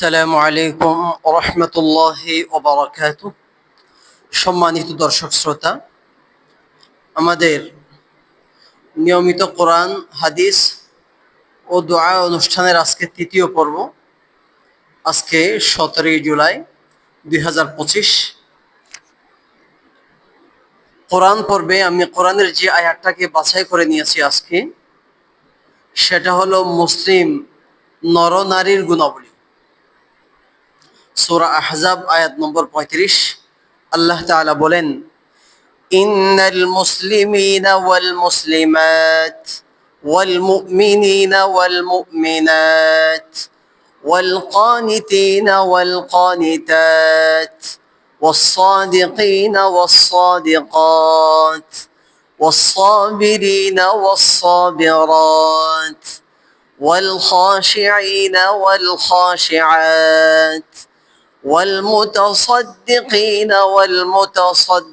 আসসালামু আলাইকুম রহমতুল্লাহ ওবরাকাত সম্মানিত দর্শক শ্রোতা, আমাদের নিয়মিত কোরআন, হাদিস ও দোয়া অনুষ্ঠানের আজকে তৃতীয় পর্ব। আজকে সতেরোই জুলাই দুই হাজার পঁচিশ। কোরআন পর্বে আমি কোরআনের যে আয়াতটাকে বাছাই করে নিয়েছি আজকে, সেটা হলো মুসলিম নরনারীর গুণাবলী। সূরা আহজাব আয়াত নম্বর পঁয়ত্রিশ আল্লাহ তাআলা বলেন ইন্নাল মুসলিমিনা ওয়াল মুসলিমাত ওয়াল মুমিনিনা ওয়াল মুমিনাত والقانتين والقانتات والصادقين والصادقات والصابرين والصابرات والخاشعين والخاشعات والمتصدقين والمتصدقات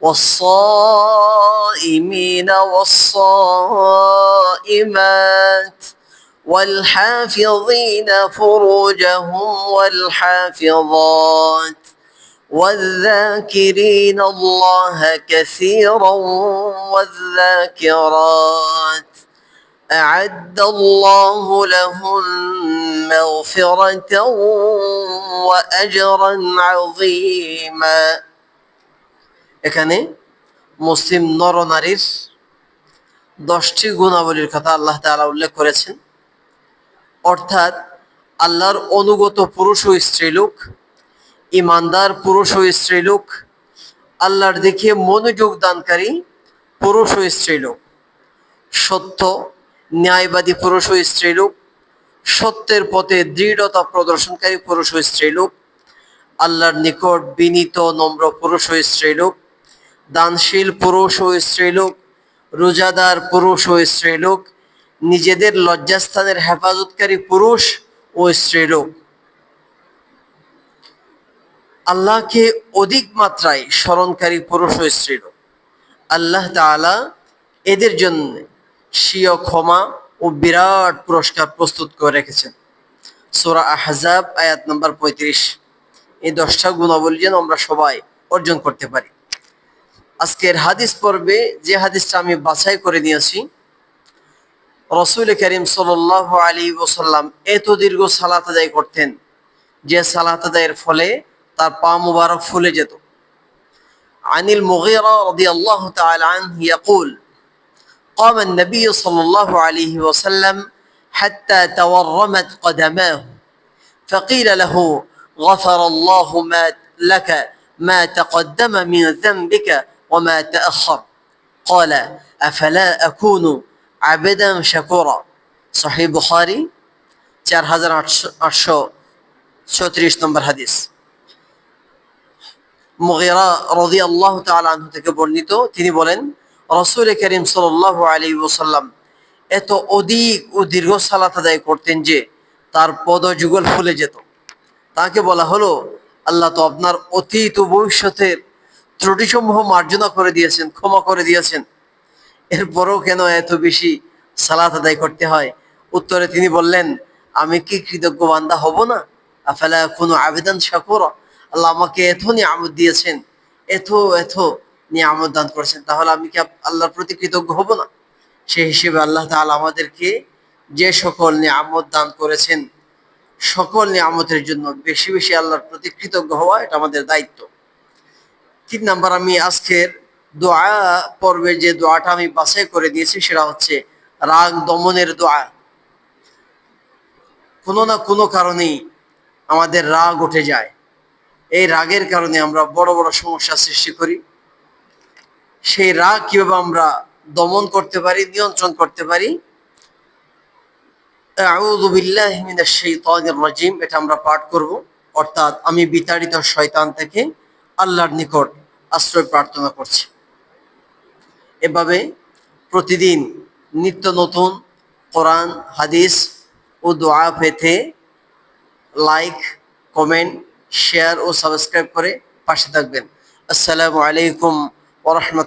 والصائمين والصائمات والحافظين فروجهم والحافظات والذاكرين الله كثيرا والذاكرات أعد الله لهم مغفرة وأجرا عظيما এখানে মুসলিম নরনারীর দশটি গুণাবলীর কথা আল্লাহ তাআলা উল্লেখ করেছেন অর্থাৎ আল্লাহর অনুগত পুরুষ ও স্ত্রীলোক ইমানদার পুরুষ ও স্ত্রীলোক আল্লাহর দিকে মনোযোগ দানকারী পুরুষ ও স্ত্রীলোক সত্য ন্যায়বাদী পুরুষ ও স্ত্রীলোক সত্যের পথে দৃঢ়তা প্রদর্শনকারী পুরুষ ও স্ত্রীলোক আল্লাহর নিকট বিনীত নম্র পুরুষ ও স্ত্রীলোক দানশীল পুরুষ ও স্ত্রীলোক রোজাদার পুরুষ ও স্ত্রীলোক নিজেদের লজ্জাস্থানের হেফাজতকারী পুরুষ ও স্ত্রীলোক আল্লাহকে অধিক মাত্রায় স্মরণকারী পুরুষ ও স্ত্রীলোক আল্লাহ তাআলা এদের জন্য স্বীয় ক্ষমা ও বিরাট পুরস্কার প্রস্তুত করে রেখেছেন। সোরা আহজাব, আয়াত নম্বর পঁয়ত্রিশ। এই দশটা গুণাবলী যেন আমরা সবাই অর্জন করতে পারি। আজকের হাদিস পর্বে যে হাদিসটা আমি বাছাই করে নিয়েছি, রসুল করিম সাল আলী ওসাল্লাম এত দীর্ঘ সালাত আদায় করতেন যে সালাত আদায়ের ফলে তার পা মুবারক ফুলে যেত। আনিল মুগিরা রাদিয়াল্লাহু তাআলা আনহু ইয়াকুল يقول قام النبي صلى الله عليه وسلم حتى تورمت قدماه فقيل له غفر الله ما لك ما تقدم من ذنبك وما تأخر قال أفلا أكون عبدا شكورا صحيح بخاري 4834 নম্বর হাদিস মুগিরা রাদিয়াল্লাহু তাআলা আনহু থেকে বর্ণিত তিনি বলেন রসুল করিম সাল্লাহ আলী ওসাল্লাম এত অধিক ও দীর্ঘ সালাত আদায় করতেন যে তার পদ যুগল ফুলে যেত। তাকে বলা হলো, আল্লাহ তো আপনার অতীত ও ভবিষ্যতের ত্রুটিসমূহ মার্জনা করে দিয়েছেন, ক্ষমা করে দিয়েছেন। এরপরও কেন এত বেশি সালাত আদায় করতে হয়? উত্তরে তিনি বললেন, আমি কি কৃতজ্ঞ বান্দা হব না? আফেলা কোনো আবেদন শাকুর? আল্লাহ আমাকে এত নিয়ে আমদ দিয়েছেন, এত এত নিয়ামত দান করেছেন, তাহলে আমি কি আল্লাহর প্রতি কৃতজ্ঞ হব না? সেই হিসেবে আল্লাহ তাআলা আমাদেরকে যে সকল নিয়ামত দান করেছেন, সকল নিয়ামতের জন্য বেশি বেশি আল্লাহর প্রতি কৃতজ্ঞ হওয়া এটা আমাদের দায়িত্ব। তিন নাম্বার আমি আজকের দোয়া পর্বে যে দোয়াটা আমি বাছাই করে দিয়েছি সেটা হচ্ছে রাগ দমনের দোয়া। কোনো না কোনো কারণেই আমাদের রাগ উঠে যায়। এই রাগের কারণে আমরা বড় বড় সমস্যা সৃষ্টি করি। সেই রাগ কীভাবে আমরা দমন করতে পারি, নিয়ন্ত্রণ করতে পারি? রাজিম, এটা আমরা পাঠ করব। অর্থাৎ আমি বিতাড়িত শয়তান থেকে আল্লাহর নিকট আশ্রয় প্রার্থনা করছি। এভাবে প্রতিদিন নিত্য নতুন কোরআন, হাদিস ও দোয়া পেতে লাইক, কমেন্ট, শেয়ার ও সাবস্ক্রাইব করে পাশে থাকবেন। আসসালামু আলাইকুম ওরহমত